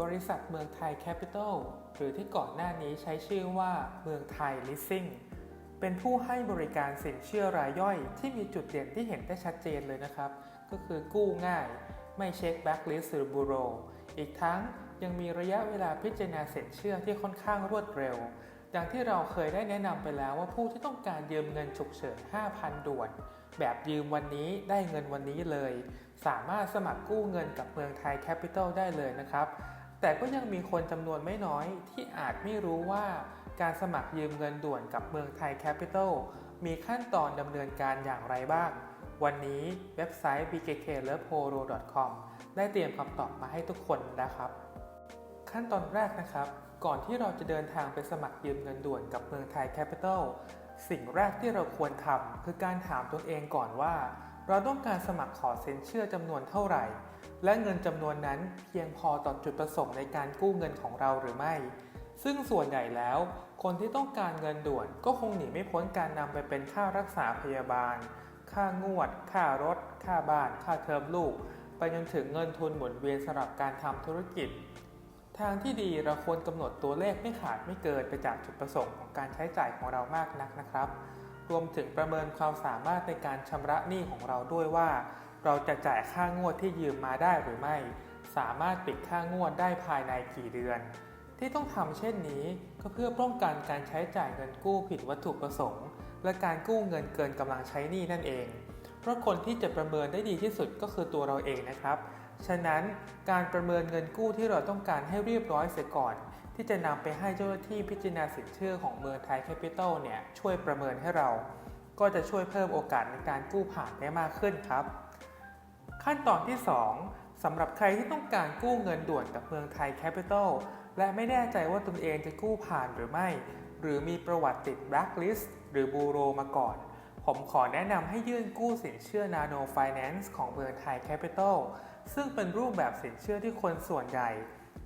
บริษัทเมืองไทยแคปิตอลหรือที่ก่อนหน้านี้ใช้ชื่อว่าเมืองไทยลิสซิ่งเป็นผู้ให้บริการสินเชื่อรายย่อย ที่มีจุดเด่นที่เห็นได้ชัดเจนเลยนะครับ ก็คือกู้ง่าย ไม่เช็คแบ็กลิสต์หรือบูโร อีกทั้งยังมีระยะเวลาพิจารณาสินเชื่อที่ค่อนข้างรวดเร็วอย่างที่เราเคยได้แนะนำไปแล้วว่าผู้ที่ต้องการยืมเงินฉุกเฉิน 5,000 ด่วน แบบยืมวันนี้ได้เงินวันนี้เลย สามารถสมัครกู้เงินกับเมืองไทยแคปิตอลได้เลยนะครับ แต่ก็ยังมีคนจำนวนไม่น้อยที่อาจไม่รู้ว่าการสมัครยืมเงินด่วนกับเมืองไทยแคปิตอลมีขั้นตอนดำเนินการอย่างไรบ้าง วันนี้เว็บไซต์ bkkloveporo.com ได้เตรียมคำตอบมาให้ทุกคนนะครับ ขั้นตอนแรกนะครับ ก่อนที่เราจะเดินทางไปสมัครยืมเงินด่วนกับเมืองไทยแคปิตอลสิ่งแรกที่เราควรทำคือการถามตนเองก่อนว่า เราต้องการสมัครขอสินเชื่อจำนวนเท่าไหร่ และเงินจำนวนนั้นเพียงพอต่อจุดประสงค์ในการกู้เงินของเราหรือไม่ ซึ่งส่วนใหญ่แล้ว คนที่ต้องการเงินด่วนก็คงหนีไม่พ้นการนำไปเป็นค่ารักษาพยาบาล ค่างวด ค่ารถ ค่าบ้าน ค่าเทอมลูก ไปจนถึงเงินทุนหมุนเวียนสำหรับการทำธุรกิจ ทางที่ดีเราควรกำหนดตัวเลขไม่ขาดไม่เกินไปจากจุดประสงค์ของการใช้จ่ายของเรามากนักนะครับ รวมถึงประเมินความสามารถในการชำระหนี้ของเราด้วยว่า เราจะจ่ายค่างวดที่ยืมมาได้หรือไม่ สามารถปิดค่างวดได้ภายในกี่เดือน ที่ต้องทำเช่นนี้ก็เพื่อป้องกันการใช้จ่ายเงินกู้ผิดวัตถุประสงค์ และการกู้เงินเกินกำลังใช้หนี้นั่นเอง เพราะคนที่จะประเมินได้ดีที่สุดก็คือตัวเราเองนะครับ ฉะนั้นการประเมินเงินกู้ที่เราต้องการให้เรียบร้อยเสียก่อน ที่จะนำไปให้เจ้าหน้าที่พิจารณาสินเชื่อของเมืองไทยแคปิตอลเนี่ยช่วยประเมินให้เรา ก็จะช่วยเพิ่มโอกาสในการกู้ผ่านได้มากขึ้นครับ ขั้นตอนที่ 2สำหรับใครที่ต้องการกู้เงินด่วนกับเมืองไทยแคปิตอลและไม่แน่ใจว่าตนเองจะกู้ผ่านหรือไม่ หรือมีประวัติติดแบล็คลิสต์หรือบูโรมาก่อน ผมขอแนะนำให้ยื่นกู้สินเชื่อ Nano Finance ของเมืองไทยแคปิตอลซึ่งเป็นรูปแบบสินเชื่อที่คนส่วนใหญ่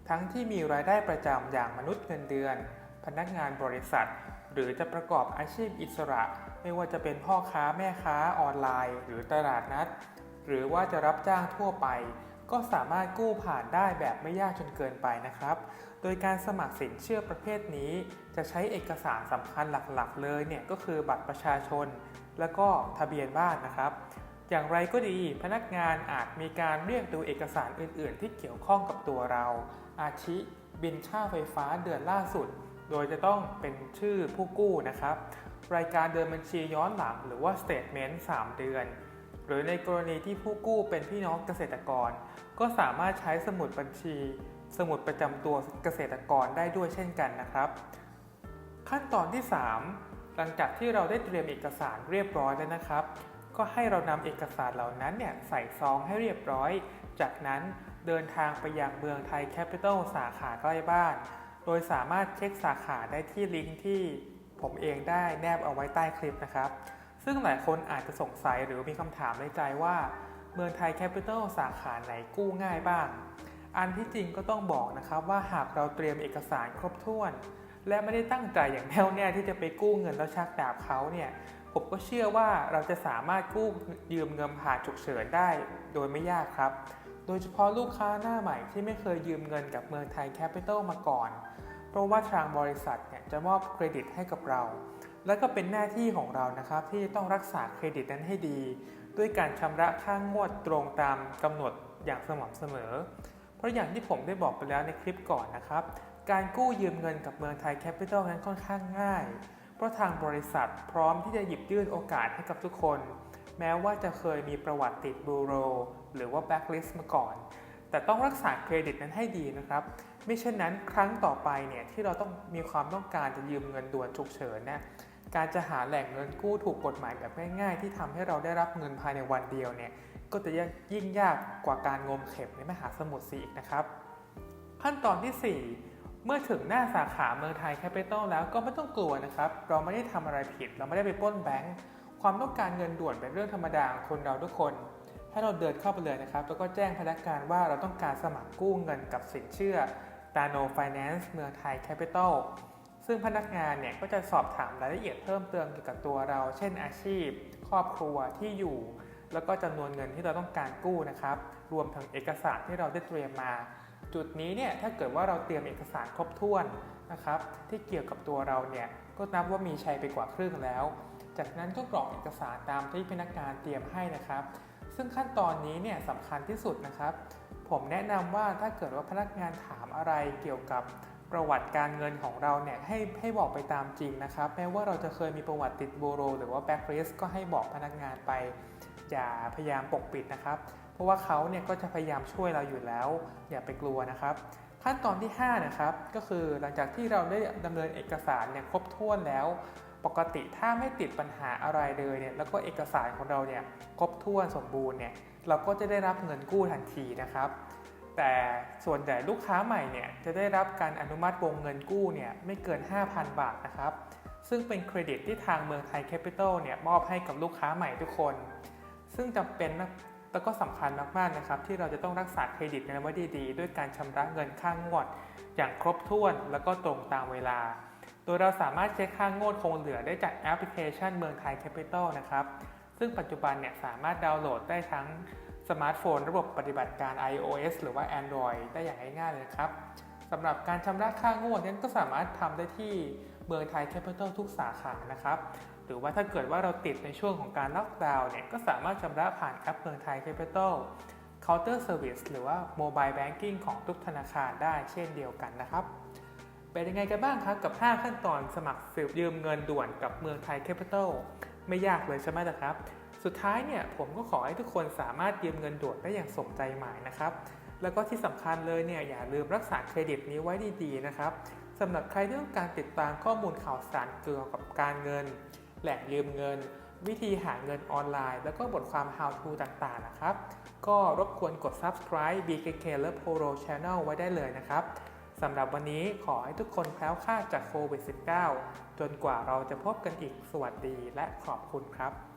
ทั้งที่มีรายได้ประจำอย่างมนุษย์เงินเดือน พนักงานบริษัท หรือจะประกอบอาชีพอิสระ ไม่ว่าจะเป็นพ่อค้าแม่ค้าออนไลน์ หรือตลาดนัด หรือว่าจะรับจ้างทั่วไป ก็สามารถกู้ผ่านได้แบบไม่ยากจนเกินไปนะครับ โดยการสมัครสินเชื่อประเภทนี้ จะใช้เอกสารสำคัญหลักๆ เลยเนี่ยก็คือบัตรประชาชน แล้วก็ทะเบียนบ้านนะครับอย่างไรก็ดี พนักงานอาจมีการเรียกดูเอกสารอื่น ๆ ที่เกี่ยวข้องกับตัวเรา อาทิบินค่าไฟฟ้าเดือนล่าสุด โดยจะต้องเป็นชื่อผู้กู้นะครับ รายการเดินบัญชีย้อนหลังหรือว่า statement 3 เดือน หรือในกรณีที่ผู้กู้เป็นพี่น้องเกษตรกร ก็สามารถใช้สมุดบัญชี สมุดประจำตัวเกษตรกรได้ด้วยเช่นกันนะครับ ขั้นตอนที่ 3 หลังจากที่เราได้เตรียมเอกสารเรียบร้อยแล้วนะครับ ก็ให้เรานำเอกสารเหล่านั้นเนี่ยใส่ซองให้เรียบร้อย จากนั้น เดินทางไปยังเมืองไทยแคปิตอลสาขาใกล้บ้าน โดยสามารถเช็คสาขาได้ที่ลิงก์ที่ผมเองได้แนบเอาไว้ใต้คลิปนะครับ ซึ่งหลายคนอาจจะสงสัยหรือมีคำถามในใจว่า เมืองไทยแคปิตอลสาขาไหนกู้ง่ายบ้าง อันที่จริงก็ต้องบอกนะครับว่าหากเราเตรียมเอกสารครบถ้วน และไม่ได้ตั้งใจอย่างแน่วแน่ที่จะไปกู้เงินแล้วชักดาบเขาเนี่ยผมก็เชื่อว่าเราจะสามารถกู้ยืมเงินผ่านฉุกเฉินได้ โดยไม่ยากครับ โดยเฉพาะลูกค้าหน้าใหม่ที่ไม่เคยยืมเงินกับเมืองไทยแคปิตอลมาก่อน เพราะว่าทางบริษัทเนี่ยจะมอบเครดิตให้กับเรา และก็เป็นหน้าที่ของเรานะครับที่ต้องรักษาเครดิตนั้นให้ดี ด้วยการชำระค่างวดตรงตามกำหนดอย่างสม่ำเสมอ เพราะอย่างที่ผมได้บอกไปแล้วในคลิปก่อนนะครับ การกู้ยืมเงินกับเมืองไทยแคปิตอลนั้นค่อนข้างง่าย เพราะทางบริษัทพร้อมที่จะหยิบยื่นโอกาสให้กับทุกคน แม้ว่าจะเคยมีประวัติติดบูโร หรือว่าแบ็คลิสต์มาก่อน แต่ต้องรักษาเครดิตนั้นให้ดีนะครับไม่เช่นนั้นครั้งต่อไปเนี่ยที่เราต้องมีความต้องการจะยืมเงินด่วนฉุกเฉินนี่ยการจะหาแหล่งเงินกู้ถูกกฎหมายแบบง่ายๆ ที่ทำให้เราได้รับเงินภายในวันเดียวเนี่ยก็จะยิ่งยากกว่าการงมเข็มในมหาสมุทรซีอีกนะครับ ขั้นตอนที่ 4 เมื่อถึงหน้าสาขาเมืองไทยแคปิตอลแล้วก็ไม่ต้องกลัวนะครับ เราไม่ได้ทำอะไรผิด เราไม่ได้ไปป้นแบงก์ ความต้องการเงินด่วนเป็นเรื่องธรรมดาของคนเราทุกคน ให้เราเดินเข้าไปเลยนะครับ แล้วก็แจ้งพนักงานว่าเราต้องการสมัครกู้เงินกับสินเชื่อ Dano Finance เมืองไทยแคปิตอลซึ่งพนักงานเนี่ยก็จะสอบถามรายละเอียดเพิ่มเติมเกี่ยวกับตัวเรา เช่นอาชีพ ครอบครัวที่อยู่ แล้วก็จำนวนเงินที่เราต้องการกู้นะครับ รวมทั้งเอกสารที่เราได้เตรียมมา จุดนี้เนี่ยถ้าเกิดว่าเราเตรียมเอกสารครบถ้วนนะครับ ที่เกี่ยวกับตัวเราเนี่ยก็นับว่ามีชัยไปกว่าครึ่งแล้ว จากนั้นก็กรอกเอกสารตามที่พนักงานเตรียมให้นะครับ ซึ่งขั้นตอนนี้เนี่ยสำคัญที่สุดนะครับ ผมแนะนำว่าถ้าเกิดว่าพนักงานถามอะไรเกี่ยวกับประวัติการเงินของเราเนี่ยให้ให้บอกไปตามจริงนะครับแม้ว่าเราจะเคยมีประวัติติดโบโร หรือว่าแบ็กริสก็ให้บอกพนักงานไป อย่าพยายามปกปิดนะครับ เพราะว่าเขาเนี่ยก็จะพยายามช่วยเราอยู่แล้ว อย่าไปกลัวนะครับ ขั้นตอนที่ 5 นะครับ ก็คือหลังจากที่เราได้ดำเนินเอกสารเนี่ยครบถ้วนแล้ว ปกติถ้าไม่ติดปัญหาอะไรเลยเนี่ยแล้วก็เอกสารของเราเนี่ยครบถ้วนสมบูรณ์เนี่ยเราก็จะได้รับเงินกู้ทันทีนะครับ แต่ส่วนใหญ่ลูกค้าใหม่เนี่ยจะได้รับการอนุมัติวงเงินกู้เนี่ยไม่เกิน 5,000 บาทนะครับ ซึ่งเป็นเครดิตที่ทางเมืองไทยแคปิตอลเนี่ยมอบให้กับลูกค้าใหม่ทุกคน ซึ่งจำเป็นแล้วก็สำคัญมากๆนะครับ ที่เราจะต้องรักษาเครดิตนั้นไว้ดีๆ ด้วยการชำระเงินค่างวด อย่างครบถ้วนแล้วก็ตรงตามเวลา โดยเราสามารถเช็คค่างวดคงเหลือได้จากแอปพลิเคชันเมืองไทยแคปิตอลนะครับ ซึ่งปัจจุบันเนี่ยสามารถดาวน์โหลดได้ทั้งสมาร์ทโฟน ระบบปฏิบัติการ iOS หรือว่า Android ได้อย่างง่ายๆเลยครับสำหรับการชำระค่างวดนั้นก็สามารถทำได้ที่เมืองไทยแคปิตอลทุกสาขานะครับ หรือว่าถ้าเกิดว่าเราติดในช่วงของการล็อกดาวน์เนี่ยก็สามารถชำระผ่านแอปเมืองไทยแคปิตอล Counter Service หรือว่า Mobile Banking ของทุกธนาคารได้เช่นเดียวกันนะครับ เป็นยังไงกันบ้างครับกับ 5 ขั้นตอนสมัครสิวยืมเงินด่วนกับเมืองไทยแคปิตอลไม่ยากเลยใช่ไหมล่ะครับ สุดท้ายเนี่ยผมก็ขอให้ทุกคนสามารถยืมเงินด่วนได้อย่างสมใจหมายนะครับ แล้วก็ที่สำคัญเลยเนี่ยอย่าลืมรักษาเครดิตนี้ไว้ดีๆนะครับสำหรับใครที่ต้องการติดตามข้อมูลข่าวสารเกี่ยวกับการเงิน แหล่งยืมเงิน วิธีหาเงินออนไลน์ แล้วก็บทความ how to ต่างๆนะครับ ก็รบกวนกด subscribe BKK และ Poro Channel ไว้ได้เลยนะครับ สำหรับวันนี้ขอให้ทุกคนแคล้วคลาดจากโควิด -19 จนกว่าเราจะพบกันอีกสวัสดีและขอบคุณครับ